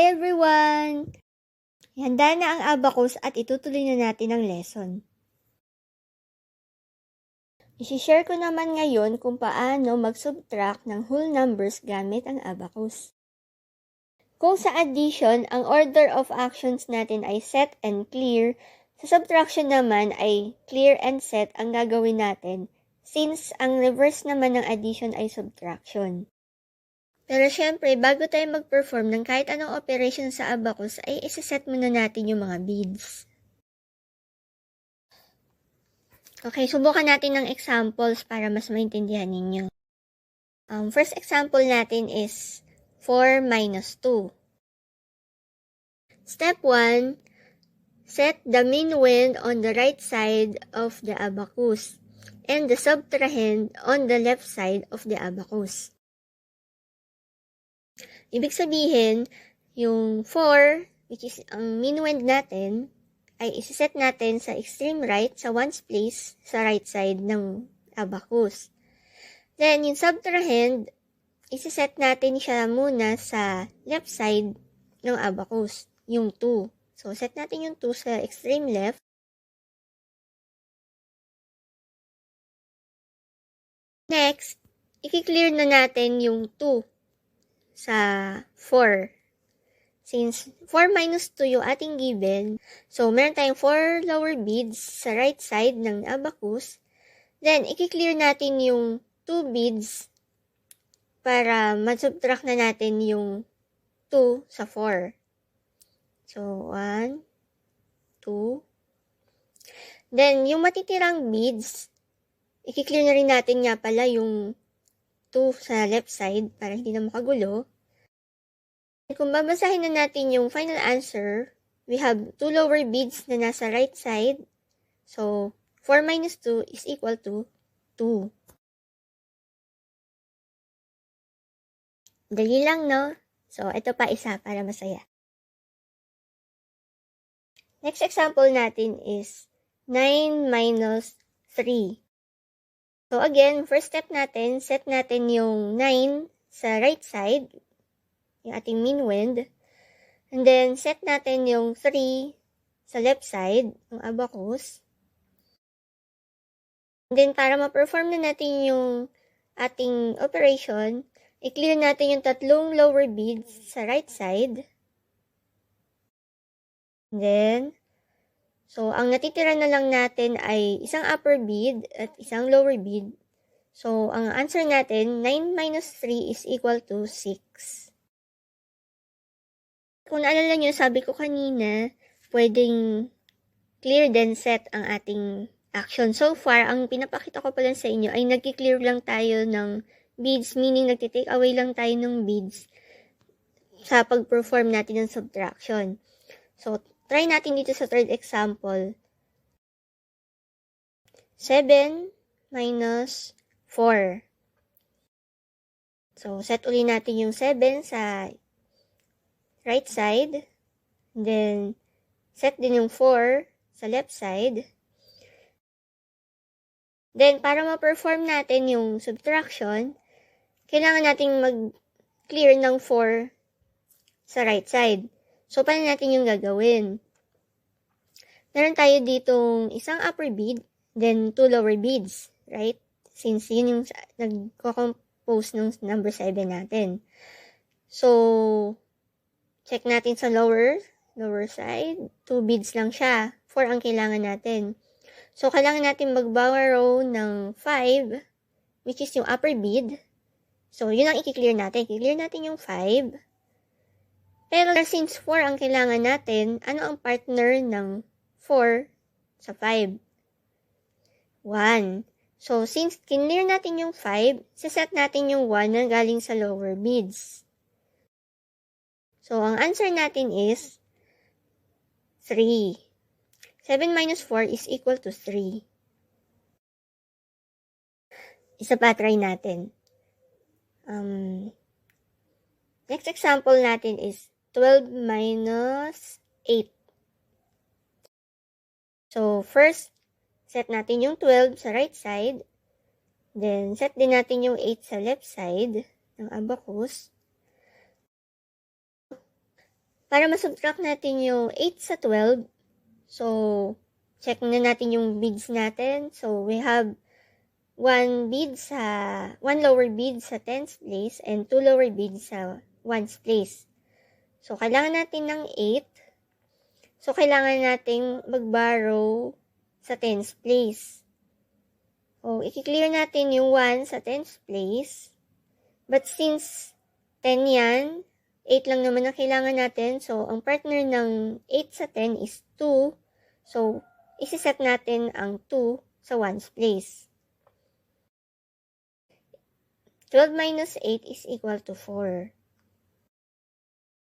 Hi everyone! Handa na ang abacus at itutuloy na natin ang lesson. Isishare ko naman ngayon kung paano mag-subtract ng whole numbers gamit ang abacus. Kung sa addition, ang order of actions natin ay set and clear, sa subtraction naman ay clear and set ang gagawin natin since ang reverse naman ng addition ay subtraction. Pero syempre, bago tayo mag-perform ng kahit anong operation sa abacus, ay isa-set muna natin yung mga beads. Okay, subukan natin ng examples para mas maintindihan ninyo. Um, first example natin is 4 minus 2. Step 1, set the mean wind on the right side of the abacus and the subtrahend on the left side of the abacus. Ibig sabihin, yung 4, which is ang mean wind natin, ay isiset natin sa extreme right, sa ones place, sa right side ng abacus. Then, yung subtrahend, isiset natin siya muna sa left side ng abacus, yung 2. So, set natin yung 2 sa extreme left. Next, i-clear na natin yung 2 sa 4. Since 4 minus 2 yung ating given, so meron tayong 4 lower beads sa right side ng abacus. Then, i-clear natin yung 2 beads para ma-subtract na natin yung 2 sa 4. So, 1, 2. Then, yung matitirang beads, i-clear na rin natin nga pala yung 2 sa left side para hindi na makagulo. Kung babasahin na natin yung final answer, we have two lower beads na nasa right side. So, 4 minus 2 is equal to 2. Dali lang, no? So, ito pa isa para masaya. Next example natin is 9 minus 3. So again, first step natin, set natin yung 9 sa right side, yung ating mean wind. And then, set natin yung 3 sa left side, yung abacus. And then, para ma-perform na natin yung ating operation, i-clear natin yung tatlong lower beads sa right side. And then, So, ang natitira na lang natin ay isang upper bead at isang lower bead. So, ang answer natin, 9 minus 3 is equal to 6. Kung naalala nyo, sabi ko kanina, pwedeng clear then set ang ating action. So far, ang pinapakita ko pa lang sa inyo ay nag-clear lang tayo ng beads, meaning nagtitake away lang tayo ng beads sa pag-perform natin ng subtraction. So, Try natin dito sa third example. 7 minus 4. So, set uli natin yung 7 sa right side. then, set din yung 4 sa left side. Then, para ma-perform natin yung subtraction, kailangan natin mag-clear ng 4 sa right side. So, paano natin yung gagawin? Meron tayo ditong isang upper bead, then two lower beads, right? Since yun yung nagko-compose ng number 7 natin. So, check natin sa lower, lower side. Two beads lang siya. 4 ang kailangan natin. So, kailangan natin mag-borrow ng 5, which is yung upper bead. So, yun ang i-clear natin. I-clear natin yung 5. Pero since 4 ang kailangan natin, ano ang partner ng 4 sa 5? 1. So, since kinlear natin yung 5, saset natin yung 1 na galing sa lower beads. So, ang answer natin is 3. 7 minus 4 is equal to 3. Isa pa, try natin. Um, next example natin is 12 minus 8. So, first, set natin yung 12 sa right side. Then, set din natin yung 8 sa left side ng abacus. para masubtract natin yung 8 sa 12, so, check na natin yung beads natin. So, we have one bead sa, one lower bead sa tens place and two lower beads sa ones place. So, kailangan natin ng 8. So, kailangan nating mag-borrow sa tens place. So, i-clear natin yung 1 sa tens place. But since 10 yan, 8 lang naman ang kailangan natin. So, ang partner ng 8 sa 10 is 2. So, isiset natin ang 2 sa 1's place. 12 minus 8 is equal to 4.